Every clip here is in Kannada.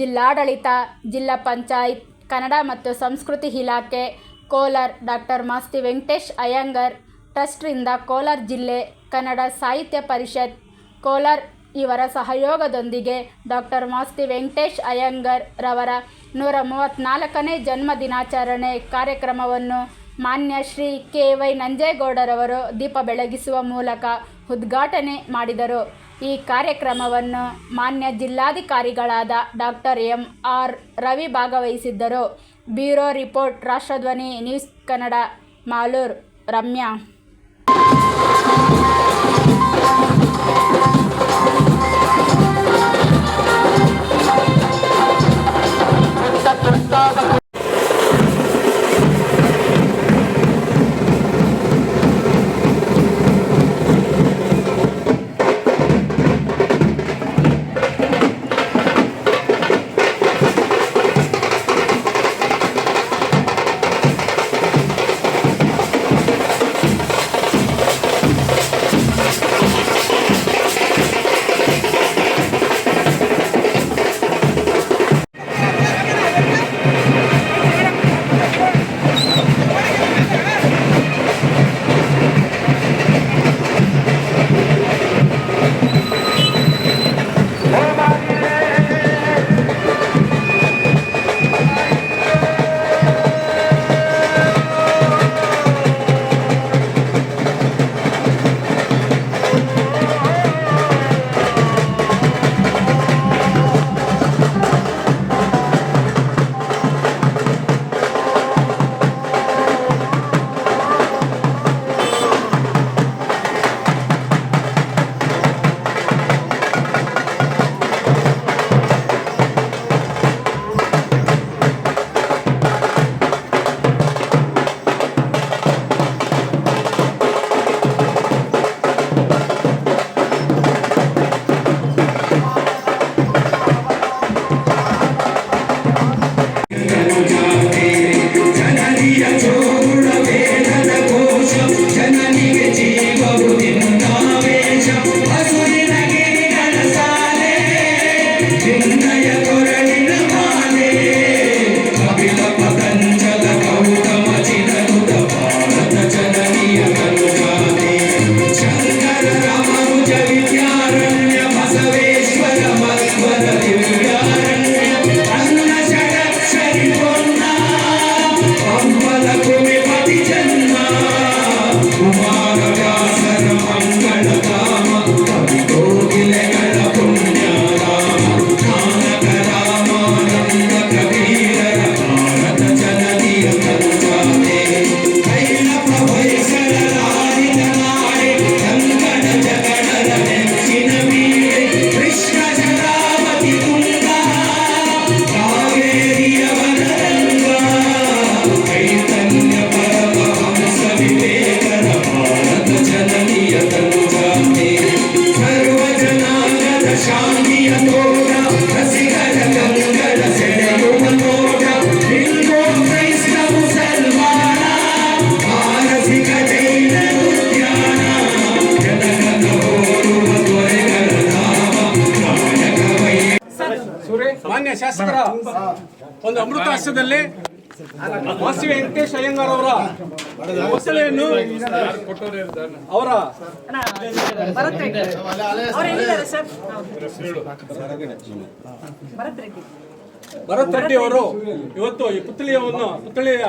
ಜಿಲ್ಲಾಡಳಿತ, ಜಿಲ್ಲಾ ಪಂಚಾಯತ್, ಕನ್ನಡ ಮತ್ತು ಸಂಸ್ಕೃತಿ ಇಲಾಖೆ, ಕೋಲಾರ ಡಾಕ್ಟರ್ ಮಾಸ್ತಿ ವೆಂಕಟೇಶ್ ಅಯ್ಯಂಗಾರ್, ಟ್ರಸ್ಟ್ರಿಂದ ಕೋಲಾರ ಜಿಲ್ಲೆ ಕನ್ನಡ ಸಾಹಿತ್ಯ ಪರಿಷತ್, ಕೋಲಾರ ಇವರ ಸಹಯೋಗದೊಂದಿಗೆ ಡಾಕ್ಟರ್ ಮಾಸ್ತಿ ವೆಂಕಟೇಶ್ ಅಯ್ಯಂಗಾರ್ ರವರ ನೂರ ಮೂವತ್ತ್ನಾಲ್ಕನೇ ಜನ್ಮ ದಿನಾಚರಣೆ ಕಾರ್ಯಕ್ರಮವನ್ನು ಮಾನ್ಯ ಶ್ರೀ ಕೆ ವೈ ನಂಜೇಗೌಡರವರು ದೀಪ ಬೆಳಗಿಸುವ ಮೂಲಕ ಉದ್ಘಾಟನೆ ಮಾಡಿದರು. ಈ ಕಾರ್ಯಕ್ರಮವನ್ನು ಮಾನ್ಯ ಜಿಲ್ಲಾಧಿಕಾರಿಗಳಾದ ಡಾಕ್ಟರ್ ಎಂ ಆರ್ ರವಿ ಭಾಗವಹಿಸಿದ್ದರು. Bureau report, Rashtradhwani, news Kannada, Malur, Ramya. Tomara ಮಾನ್ಯ ಶಾಸಕರ, ಒಂದು ಅಮೃತ ಹಸ್ತದಲ್ಲಿ ಮಾಸ್ತಿ ವೆಂಕಟೇಶ್ ಅಯ್ಯಂಗಾರ್ ಅವರ ಮೊಸಳೆಯನ್ನು ಅವರ ಭರತ್ ರೆಡ್ಡಿ ಅವರು ಇವತ್ತು ಈ ಪುತ್ಥಳಿಯವನ್ನು ಪುತ್ಳಿಯ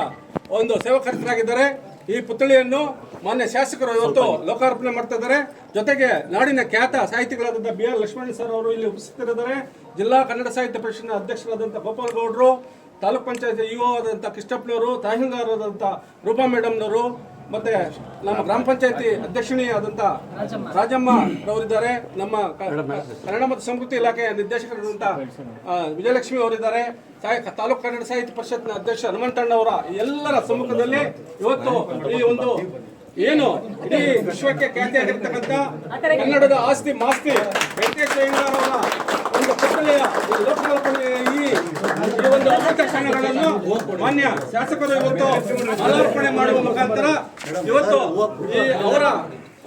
ಒಂದು ಸೇವಕರ್ತರಾಗಿದ್ದಾರೆ. ಈ ಪುತ್ಥಳಿಯನ್ನು ಮಾನ್ಯ ಶಾಸಕರು ಇವತ್ತು ಲೋಕಾರ್ಪಣೆ ಮಾಡ್ತಾ ಇದ್ದಾರೆ. ಜೊತೆಗೆ ನಾಡಿನ ಖ್ಯಾತ ಸಾಹಿತಿಗಳಾದಂಥ ಬಿ ಆರ್ ಲಕ್ಷ್ಮಣ್ ಸರ್ ಅವರು ಇಲ್ಲಿ ಉಪಸ್ಥಿತರಿದ್ದಾರೆ ಜಿಲ್ಲಾ ಕನ್ನಡ ಸಾಹಿತ್ಯ ಪರಿಷತ್ನ ಅಧ್ಯಕ್ಷರಾದಂಥ ಗೋಪಾಲ್ ಗೌಡರು ತಾಲೂಕ್ ಪಂಚಾಯತ್ ಇಒ ಆದಂಥ ಕೃಷ್ಣಪ್ಪನವರು ತಹಸೀಲ್ದಾರ್ ರೂಪಾ ಮೇಡಮ್ನವರು ಮತ್ತೆ ನಮ್ಮ ಗ್ರಾಮ ಪಂಚಾಯತಿ ಅಧ್ಯಕ್ಷಣಿ ಆದಂತ ರಾಜಮ್ಮ ಅವರಿದ್ದಾರೆ ನಮ್ಮ ಕನ್ನಡ ಮತ್ತು ಸಂಸ್ಕೃತಿ ಇಲಾಖೆಯ ನಿರ್ದೇಶಕರಾದಂಥ ವಿಜಯಲಕ್ಷ್ಮಿ ಅವರಿದ್ದಾರೆ. ತಾಲೂಕು ಕನ್ನಡ ಸಾಹಿತ್ಯ ಪರಿಷತ್ ಅಧ್ಯಕ್ಷ ಹನುಮಂತಣ್ಣ ಅವರ ಎಲ್ಲರ ಸಮ್ಮುಖದಲ್ಲಿ ಇವತ್ತು ಈ ಒಂದು ಏನು ಇಡೀ ವಿಶ್ವಕ್ಕೆ ಖ್ಯಾತಿಯಾಗಿರ್ತಕ್ಕಂಥ ಕನ್ನಡದ ಆಸ್ತಿ ಮಾಸ್ತಿ ವೆಂಕಟೇಶ್ ಅಯ್ಯಂಗಾರ್ ಅವರ ಒಂದು ಒಂದು ಮಾನ್ಯ ಶಾಸಕರು ಇವತ್ತು ಮಾಡುವ ಮುಖಾಂತರ ಇವತ್ತು ಈ ಅವರ,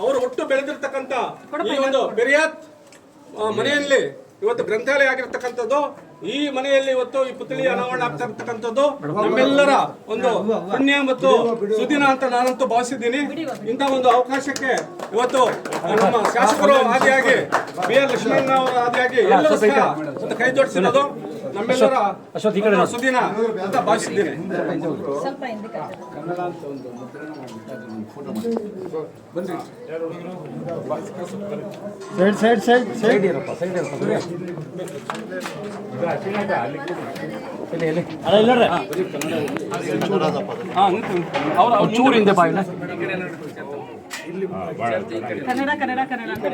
ಅವರು ಒಟ್ಟು ಬೆಳೆದಿರ್ತಕ್ಕಂಥ ಈ ಒಂದು ಬೆರಿಯಾತ್ ಮನೆಯಲ್ಲಿ ಇವತ್ತು ಗ್ರಂಥಾಲಯ ಆಗಿರ್ತಕ್ಕಂಥದ್ದು. ಈ ಮನೆಯಲ್ಲಿ ಇವತ್ತು ಈ ಪುತ್ಳಿ ಅನಾವರಣ ಆಗ್ತಾ ಇರ್ತಕ್ಕಂಥದ್ದು. ನಮ್ಮೆಲ್ಲರ ಒಂದು ಪುಣ್ಯ ಮತ್ತು ಸುದಿನ ಅಂತ ನಾನಂತೂ ಭಾವಿಸಿದ್ದೀನಿ. ಇಂಥ ಒಂದು ಅವಕಾಶಕ್ಕೆ ಇವತ್ತು ನಮ್ಮ ಶಾಸಕರು ಆದಿಯಾಗಿ ಬಿ ಆರ್ ಲಕ್ಷ್ಮಣ್ಣ ಆದಿಯಾಗಿ ಎಲ್ಲರೂ ಸಹ ಒಂದು ಕೈ ಜೋಡಿಸಿರೋದು. ನಮ್ಮೆಲ್ಲರ ಒಂದು ಸುದಿನ ಅಂತ ಭಾವಿಸಿದ್ದೀನಿ. ಸ್ವಲ್ಪ ಹಿಂದಕ್ಕೆ ಸೈಡ್ ಸೈಡ್ ಸೈಡ್ ಸೈಡ್. ಇರಪ್ಪ ಸೈಡ್ ಇರಪ್ಪ. ಅಲ್ಲ ಹಿಂದೆ ಬಾಯ್ ಕನ್ನಡ ಕನ್ನಡ ಕನ್ನಡ ಅಂತ.